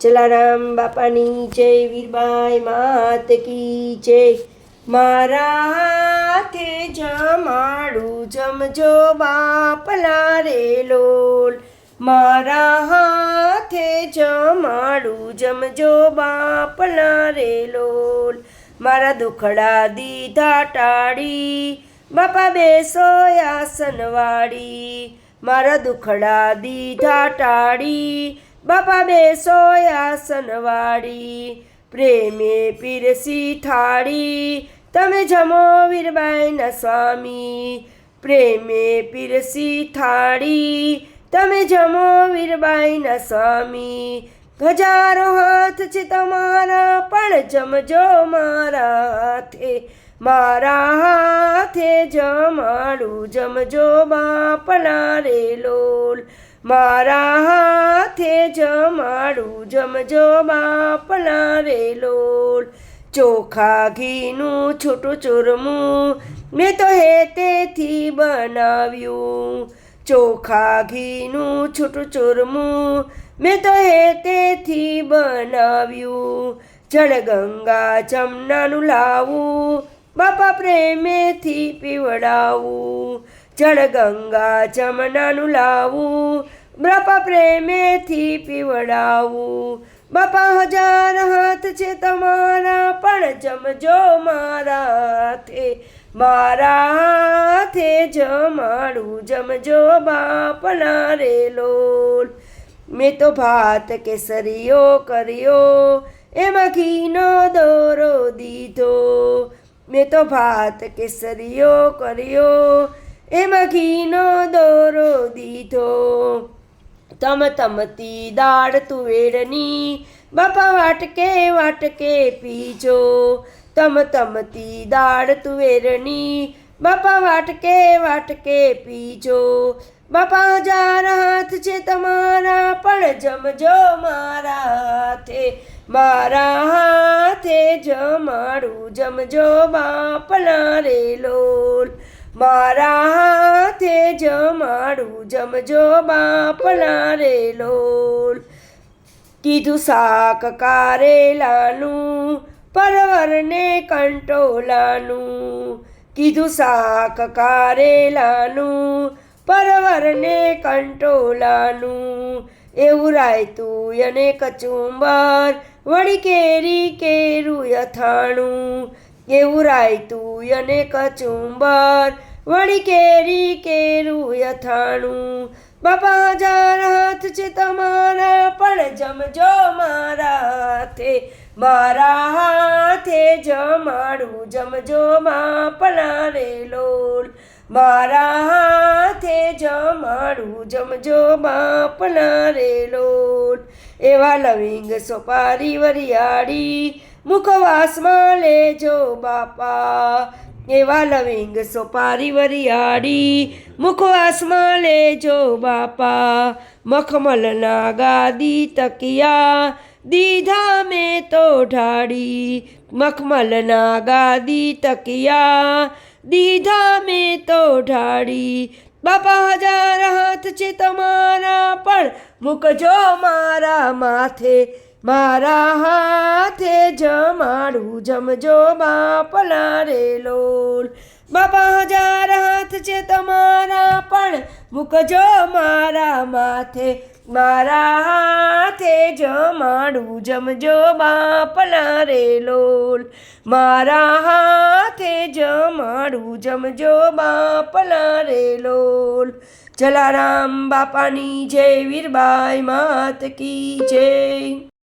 જલારામ બાપાની જય, વીરબાઈ માત કી જય. મારા હાથે જમાડું, જમજો બાપલા રે લોલ. મારા હાથે જમાડું, જમજો બાપલા રે લોલ. મારા દુખડા દીધા ટાળી, બાપા બેસો આસનવાળી મારા દુખડા દીધા ટાળી બાપા બેસોય આસનવાળી પ્રેમે પીરસી થાળી. તમે જમો વીરબાઈના સ્વામી, પ્રેમે પીરસી થાળી. તમે જમો વીરબાઈના સ્વામી, હજારો હાથ છે તમારા, પણ જમજો મારા હાથે. મારા હાથે જમાડું, જમજો બાપલા રે લોલ. મારા હાથે જમાડું જમજો બાપલા રે લોલ. ચોખા ઘીનું છૂટું ચૂરમું મેં તો હેતેથી બનાવ્યું. ચોખા ઘીનું છૂટું ચૂરમું મેં તો હેતેથી બનાવ્યું. જળ ગંગા જમનાનું લાવું, બાપા પ્રેમેથી પીવડાવું. જળ ગંગા જમનાનું લાવું. બાપા પ્રેમેથી પીવડાવું. બાપા હજાર હાથ છે તમારા, પણ જમજો મારા હાથે. મારા હાથે જમાડું જમજો બાપના રે લોલ. મેં તો ભાત કેસરીઓ કર્યો, એમાં ઘીનો દોરો દીધો. મેં તો ભાત કેસરીઓ કર્યો એમાં ઘીનો દોરો દીધો. તમ તમતી દાળ તુવેરની, બાપા વાટકે વાટકે પીજો. તમ તમતી દાળ તુવેરની, બાપા વાટકે વાટકે પીજો. બાપા હજાર હાથ છે તમારા, પણ જમજો મારા હાથે. મારા હાથે જમાડું, જમજો બાપલા રે લોલ મારા હાથે જમાડું જમજો બાપલા રે લોલ. કીધું શાક કારેલાનું, પરવરને કંટોલાનું. કીધું શાક કારેલાનું, પરવરને કંટોલાનું. એવું રાયતું અને કચુંબર, વળી કેરી, કેરું, અથાણું. એવું રાયતું અને કચુંબર વળી કેરી કેરું અથાણું બાપા હજાર હાથ છે તમારા, પણ જમજો મારા હાથે. મારા હાથે જમાડું, જમજો બાપલા રે લોલ. મારા હાથે જમાડું, જમજો બાપલા રે લોલ. એવા લવિંગ સોપારી વરિયાળી મુખવાસમાં લેજો બાપા. એવા લવિંગ સોપારી વરિયાળી મુખવાસમાં લેજો બાપા મખમલના ગાદી તકિયા, દીધા મેં તો ઢાળી મખમલના ગાદી તકિયા, દીધા મેં તો ઢાળી. બાપા હજાર હાથ છે તમારા પણ, મૂકજો મારા માથે. મારા હાથે જમાડું, જમજો બાપલા રે લોલ. બાપા હજાર હાથ છે તમારા, પણ મૂકજો મારા માથે. મારા હાથે જમાડું, જમજો બાપલા રે લોલ. મારા હાથે જમાડું, જમજો બાપલા રે લોલ. જલારામ બાપાની જય, વીરબાઈ માત કી જય.